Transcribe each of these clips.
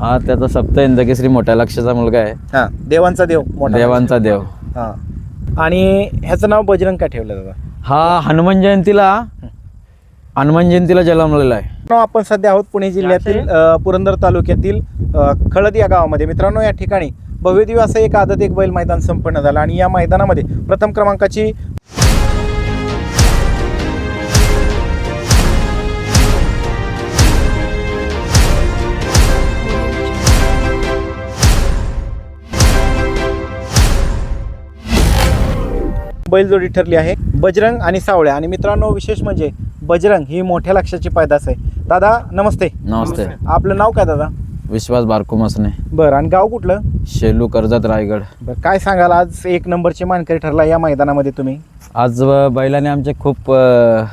हा त्याचा सप्त इंदकेसरी मोठ्या लक्षाचा मुलगा आहे. हा देवांचा देव मोठा देवांचा देव. हा. आणि ह्याचं नाव बजरंग का ठेवलं दादा? हा हनुमान जयंतीला हनुमान जयंतीला जन्मलेला आहे. मित्रांनो, आपण सध्या आहोत पुणे जिल्ह्यातील अ, पुरंदर तालुक्यातील अ, खळद या गावामध्ये. मित्रांनो या ठिकाणी भव्यदिव्य असं एक आदत एक बैल मैदान संपन्न झालं. आणि या मैदानामध्ये प्रथम क्रमांकाची बैलजोडी ठरली आहे. बजरंग आणि सावळ्या आणि मित्रांनो विशेष म्हणजे बजरंग ही मोठ्या लक्षाची पैदास आहे. दादा नमस्ते. नमस्ते. आपलं नाव काय दादा? विश्वास बारको मसने बरं आणि गाव कुठलं? शेलू कर्जत रायगड. बरं काय सांगाल? आज एक नंबरचे मानकरी ठरला या मैदानामध्ये तुम्ही. आज बैलाने आमचे खूप अ,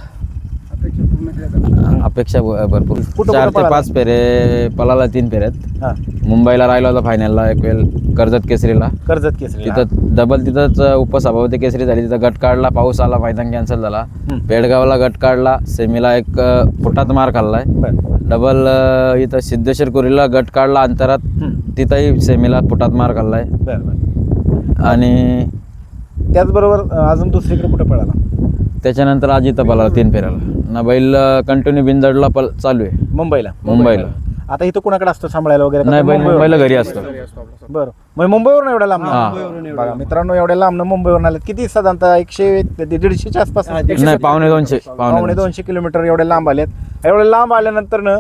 अपेक्षा भरपूर. कुठं चार ते पळाला? पाच फेरे पलाला तीन फेऱ्यात. हां. मुंबईला राहिला होता फायनलला एक वेळ कर्जत केसरीला. कर्जत केसरी तिथं डबल तिथंच उपसभापती केसरी झाली. तिथं गट काढला पाऊस आला मैदान कॅन्सल झाला. पेडगावला गट काढला सेमीला एक अ, फुटात मार खाल्लाय. बरं. डबल अ, इथं सिद्धेश्वर कोरीला गट काढला अंतरात. तिथंही सेमीला फुटात मार खाल्लाय. बरं बरं. आणि त्याचबरोबर अं, अजून दुसरीकडे कुठं पळाला? त्याच्यानंतर आज इथं पळाला तीन फेऱ्याला. ना बैल कंटिन्यू बिनजडला पल चालू आहे. मुंबईला. मुंबईला. आता इथं कुणाकडे असतो सांभाळायला वगैरे? नाही बैल? मुंबईला घरी असतो. बरं. मग मुंबईवरून एवढ्या लांब हां. बघा मित्रांनो एवढ्या लांब मुंबईवरून आले किती साधारणतः एकशे दीडशेच्या आसपास? नाही पावणे दोनशे पावणे पावणे दोनशे. किलोमीटर एवढे लांब आलेत. एवढे लांब आल्यानंतर न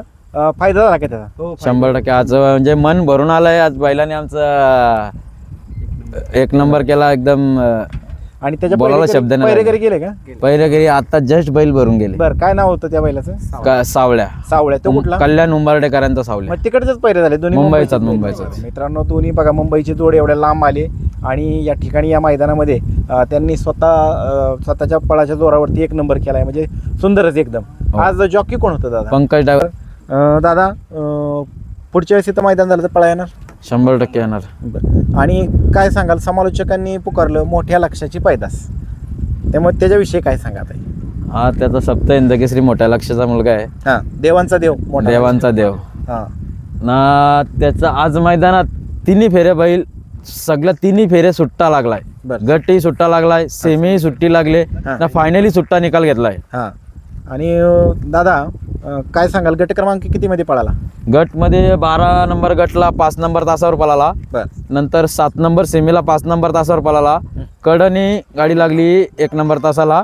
फायदा झाला का त्याचा? शंभर टक्के. आज म्हणजे मन भरून आलंय आज बैलाने आमचा एक नंबर केला एकदम आणि त्याच्या बोलायला पहिरेकरी- शब्द नाही पहिरेकरी गेले का? पहिले घरी आता जस्ट बैल भरून गेले. बरं काय नाव होतं त्या बैलाचं? का- सावळ्या. सावळ्या तो कुठला? कल्याण उंबर्डेकरांचा सावल्या मग तिकडचेच पैरे झाले दोन्ही मुंबईचाच, मुंबईचेच. मुंबईचाच. मित्रांनो दोन्ही बघा मुंबईचे जोड एवढ्या लांब आले आणि या ठिकाणी या मैदानामध्ये अं, त्यांनी स्वतः अं, स्वतःच्या पळाच्या जोरावरती एक नंबर केलाय म्हणजे सुंदरच एकदम. हो. आज जॉकी कोण होतं दादा? पंकज ड्रायव्हर अं, दादा अं, पुढच्या वेळेस इथं मैदान झालं तर पळा येणार? शंभर टक्के येणार. बरं. आणि काय सांगाल समालोचकांनी पुकारलं मोठ्या लक्षाची पैदास. त्यामुळे त्याच्याविषयी काय सांगा आता हा त्याचा सप्त इंदकेसरी मोठ्या लक्षाचा मुलगा आहे. हां देवांचा देव मोठा देवांचा देव. हां. ना त्याचा आज मैदानात तिन्ही फेरे बैल सगळ्या तिन्ही फेरे सुट्टा लागलाय. बरं. गटही सुट्टा लागलाय सेमीही सुट्टी लागले. हा. ना फायनली सुट्टा निकाल घेतलाय. हां. आणि अं, दादा अं, काय सांगाल? गट क्रमांक कितीमध्ये पळाला? गटमध्ये बारा नंबर गटला पाच नंबर तासावर पळाला. बर. नंतर सात नंबर सेमीला पाच नंबर तासावर पळाला. कडनी गाडी लागली एक नंबर तासाला.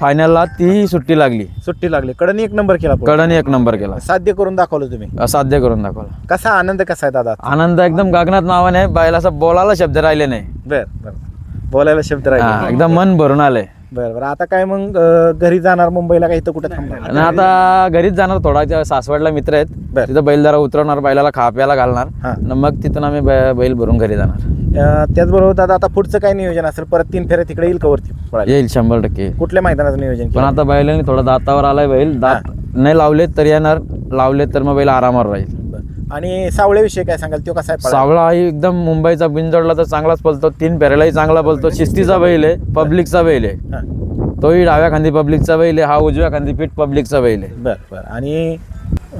फायनलला ती सुट्टी लागली. सुट्टी लागली. कडनी एक नंबर केला. कडनी एक नंबर केला. साध्य करून दाखवलं तुम्ही. असाध्य करून दाखवला. कसा आनंद कसा आहे दादा? आनंद एकदम गगनात नावाने बैलाचा बोलायला शब्द राहिले नाही. बर बर. बोलायला शब्द हा, राहिले एकदम मन भरून आलंय. बर बर आता काय मग अं, घरी जाणार मुंबईला काय इथं कुठं थांबणार आणि आता घरीच जाणार थोडा सासवडला मित्र आहेत बर. तिथं बैल जरा उतरवणार बैलाला खा प्यायला घालणार हा. न मग तिथून आम्ही बै- बैल भरून घरी जाणार अं, त्याचबरोबर दादा आता पुढचं काय नियोजन असेल परत तीन फेऱ्या तिकडे येईल का वरती पळायला? येईल शंभर टक्के कुठल्या मैदानाचं नियोजन पण केलं? आता बैलाने थोडा दातावर आलाय बैल दात नाही लावले तर येणार लावले तर मग बैल आरामावर राहील. आणि सावळ्याविषयी काय सांगाल? तो कसा आहे? सावळा ही एकदम मुंबईचा बिनजोडला तर चांगलाच पलतो तीन पेरेलाही चांगला पलतो शिस्तीचा बैल आहे पब्लिकचा बैल आहे. हां. तोही डाव्या खांदी पब्लिकचा बैल आहे हा उजव्या खांदी पीठ पब्लिकचा बैल आहे. बर बर. आणि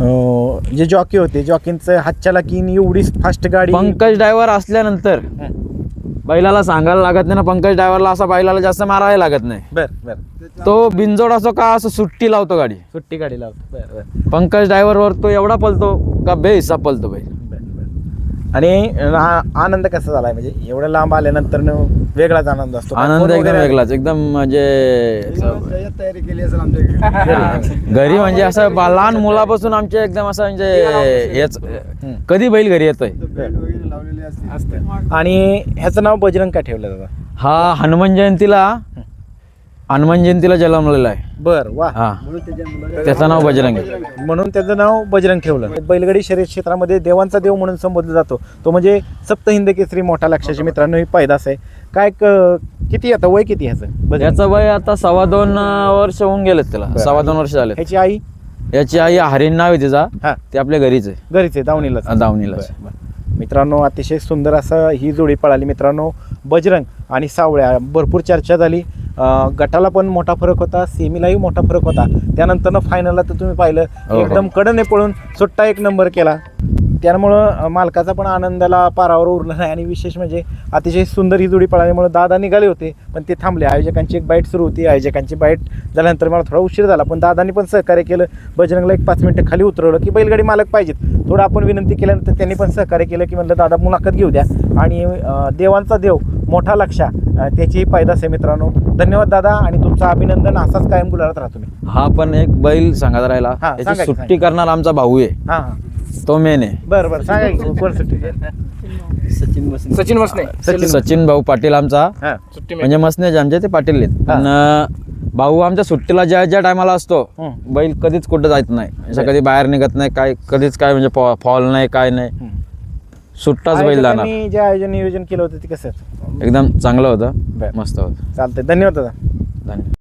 अं, जे जॉकी होते जॉकींचं हातच्याला की एवढी फास्ट गाडी पंकज ड्रायव्हर असल्यानंतर हं. बैलाला सांगायला लागत नाही ना पंकज ड्रायव्हरला असा बैलाला जास्त मारायला लागत नाही. बर बर. तो बिनजोड असो का असं सुट्टी लावतो गाडी? सुट्टी गाडी लावतो. बर बर. पंकज ड्रायव्हरवर तो एवढा पलतो का बेहिसा पलतो बैल? बर आणि आ- आनंद कसा झालाय? म्हणजे एवढं लांब आल्यानंतर न वेगळाच आनंद असतो. आनंद एकदम वेगळाच एकदम म्हणजे तयारी केली असेल आमच्या घरी. म्हणजे असं लहान मुलापासून आमचे एकदम असं म्हणजे हेच कधी बैल घरी येतोय? लावलेली असते आणि ह्याचं नाव बजरंग का ठेवलं दादा? हा हनुमान जयंतीला हनुमान जयंतीला जन्मलेला आहे. बर वा. हा. त्याचं नाव बजरंग आहे. म्हणून त्याचं नाव बजरंग ठेवलं. बैलगाडी शर्यत क्षेत्रामध्ये देवांचा देव म्हणून संबोधला जातो. तो म्हणजे सप्त हिंद केसरी मोठा लक्षाचे मित्रांनो ही पैदास आहे. काय क- किती आता? वय किती ह्याचं बजरंग? याचं वय आता सव्वा दोन अं, वर्ष होऊन गेलेत त्याला. बरं. सव्वा दोन वर्ष झाले ह्याची आई? याची आई हरिण नाव आहे तिचा. हा. ते आपल्या घरीच आहे. घरीच आहे दावणीला बरं. मित्रांनो अतिशय सुंदर असं ही जोडी पळाली. मित्रांनो बजरंग आणि सावळ्या. भरपूर चर्चा झाली. गटाला पण मोठा फरक होता सेमीलाही मोठा फरक होता. त्यानंतर फायनलला तर तुम्ही पाहिलं हो. एकदम कडने पळून सुट्टा एक नंबर केला. त्यामुळं मालकाचा पण आनंदाला पारावर उरला नाही. आणि विशेष म्हणजे अतिशय सुंदर ही जोडी पळाल्यामुळे दादा निघाले होते पण ते थांबले. आयोजकांची एक बाईट सुरू होती. आयोजकांची बाईट झाल्यानंतर मला थोडा उशीर झाला पण दादांनी पण सहकार्य केलं. बजरंगला एक पाच मिनिटं खाली उतरवलं की बैलगाडी मालक पाहिजेत. थोडं आपण विनंती केल्यानंतर त्यांनी पण सहकार्य केलं की म्हणलं दादा मुलाखत घेऊ द्या. आणि देवांचा देव मोठा लक्षा त्याचीही पैदास आहे मित्रांनो. धन्यवाद दादा आणि तुमचं अभिनंदन. असाच कायम गुलाबात राहा तुम्ही. हा पण एक बैल सांगत राहिला. हा, सुट्टी. करणार आमचा भाऊ आहे. तो मेन आहे बरं बरं सांगा की कोण सुट्टी सचिन मसने सचिन सचिन भाऊ पाटील आमचा. हां. सुट्टी म्हणजे मसनेच आमचे ते पाटील आहेत. पण अं, भाऊ आमच्या सुट्टीला ज्या ज्या टायमाला असतो. बैल कधीच कुठं जात नाही. असं कधी बाहेर निघत नाही काय कधीच काय म्हणजे फॉल नाही काय नाही. सुट्टाच बैल जाणार. आयोजकांनी जे आयोजन नियोजन केलं होतं ते कसं? एकदम चांगलं होतं. बरं. मस्त होतं. चालतंय. धन्यवाद दादा. धन्यवाद.